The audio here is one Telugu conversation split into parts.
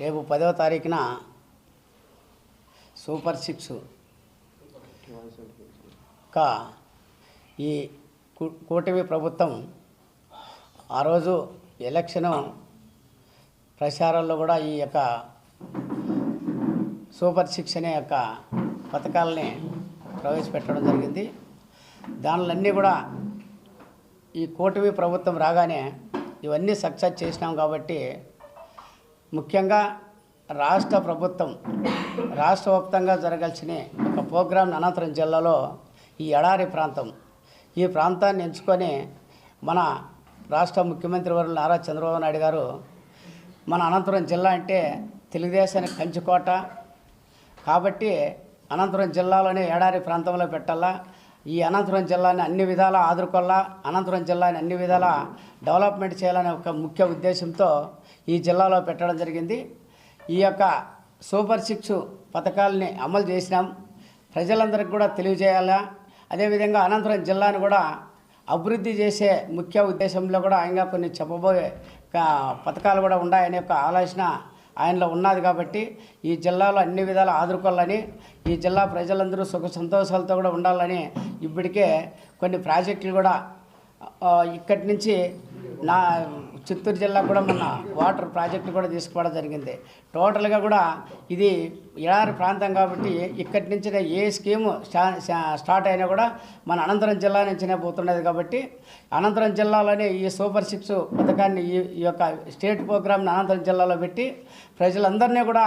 రేపు పదవ తారీఖున సూపర్ సిక్స్ కా ఈ కూటమి ప్రభుత్వం ఆ రోజు ఎలక్షను ప్రచారంలో కూడా ఈ యొక్క సూపర్ సిక్స్ అనే యొక్క పథకాలని ప్రవేశపెట్టడం జరిగింది. దానిలన్నీ కూడా ఈ కూటమి ప్రభుత్వం రాగానే ఇవన్నీ సక్సెస్ చేసినాం కాబట్టి ముఖ్యంగా రాష్ట్ర ప్రభుత్వం రాష్ట్ర వ్యాప్తంగా జరగాల్సిన ఒక ప్రోగ్రాం అనంతరం జిల్లాలో ఈ ఎడారి ప్రాంతం ఈ ప్రాంతాన్ని ఎంచుకొని మన రాష్ట్ర ముఖ్యమంత్రి వారు నారా చంద్రబాబు నాయుడు గారు మన అనంతపురం జిల్లా అంటే తెలుగుదేశానికి కంచుకోట. కాబట్టి అనంతపురం జిల్లాలోనే ఎడారి ప్రాంతంలో పెట్టాలా? ఈ అనంతపురం జిల్లాని అన్ని విధాల ఆదుకోవాలా అనంతపురం జిల్లాని అన్ని విధాల డెవలప్మెంట్ చేయాలనే ఒక ముఖ్య ఉద్దేశంతో ఈ జిల్లాలో పెట్టడం జరిగింది. ఈ యొక్క సూపర్ సిక్స్ పథకాలని అమలు చేసినాం. ప్రజలందరికీ కూడా తెలియజేయాలా. అదేవిధంగా అనంతపురం జిల్లాను కూడా అభివృద్ధి చేసే ముఖ్య ఉద్దేశంలో కూడా ఆయన కొన్ని చెప్పబోయే పథకాలు కూడా ఉన్నాయనే ఒక ఆలోచన ఆయనలో ఉన్నది కాబట్టి ఈ జిల్లాలో అన్ని విధాలు ఆదుకోవాలని ఈ జిల్లా ప్రజలందరూ సుఖ సంతోషాలతో కూడా ఉండాలని ఇప్పటికే కొన్ని ప్రాజెక్టులు కూడా ఇక్కడి నుంచి నా చిత్తూరు జిల్లా కూడా మొన్న వాటర్ ప్రాజెక్టు కూడా తీసుకోవడం జరిగింది. టోటల్గా కూడా ఇది ఎడారి ప్రాంతం కాబట్టి ఇక్కడి నుంచి ఏ స్కీము స్టార్ట్ అయినా కూడా మన అనంతరం జిల్లా నుంచినే పోతున్నది కాబట్టి అనంతరం జిల్లాలోనే ఈ సూపర్ సిక్స్ పథకాన్ని ఈ ఈ యొక్క స్టేట్ ప్రోగ్రామ్ని అనంతరం జిల్లాలో పెట్టి ప్రజలందరినీ కూడా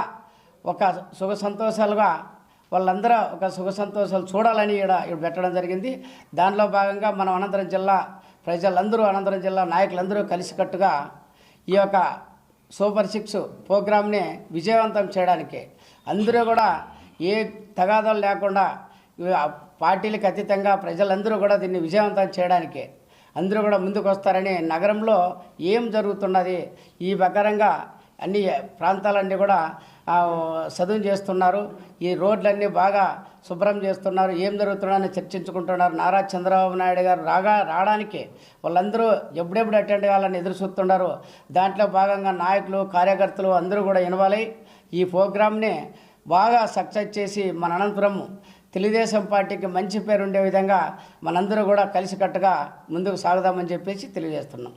ఒక సుఖ సంతోషాలుగా వాళ్ళందరూ ఒక సుఖ సంతోషాలు చూడాలని ఇక్కడ ఇక్కడ పెట్టడం జరిగింది. దానిలో భాగంగా మనం అనంతరం జిల్లా ప్రజలందరూ అనంతరం జిల్లా నాయకులందరూ కలిసికట్టుగా ఈ యొక్క సూపర్ సిక్స్ ప్రోగ్రామ్ని విజయవంతం చేయడానికి అందరూ కూడా ఏ తగాదాలు లేకుండా పార్టీలకు అతీతంగా ప్రజలందరూ కూడా దీన్ని విజయవంతం చేయడానికి అందరూ కూడా ముందుకు వస్తారని నగరంలో ఏం జరుగుతున్నది ఈ ప్రకారంగా అన్ని ప్రాంతాలన్నీ కూడా చదువు చేస్తున్నారు. ఈ రోడ్లన్నీ బాగా శుభ్రం చేస్తున్నారు. ఏం జరుగుతున్నారని చర్చించుకుంటున్నారు. నారా చంద్రబాబు నాయుడు గారు రాగా రావడానికి వాళ్ళందరూ ఎప్పుడెప్పుడు అటెండ్ కావాలని ఎదురు చూస్తున్నారు. దాంట్లో భాగంగా నాయకులు కార్యకర్తలు అందరూ కూడా ఇన్వాల్వ్ ఈ ప్రోగ్రామ్ని బాగా సక్సెస్ చేసి మన అనంతపురం తెలుగుదేశం పార్టీకి మంచి పేరు ఉండే విధంగా మనందరూ కూడా కలిసికట్టుగా ముందుకు సాగుదామని చెప్పేసి తెలియజేస్తున్నాం.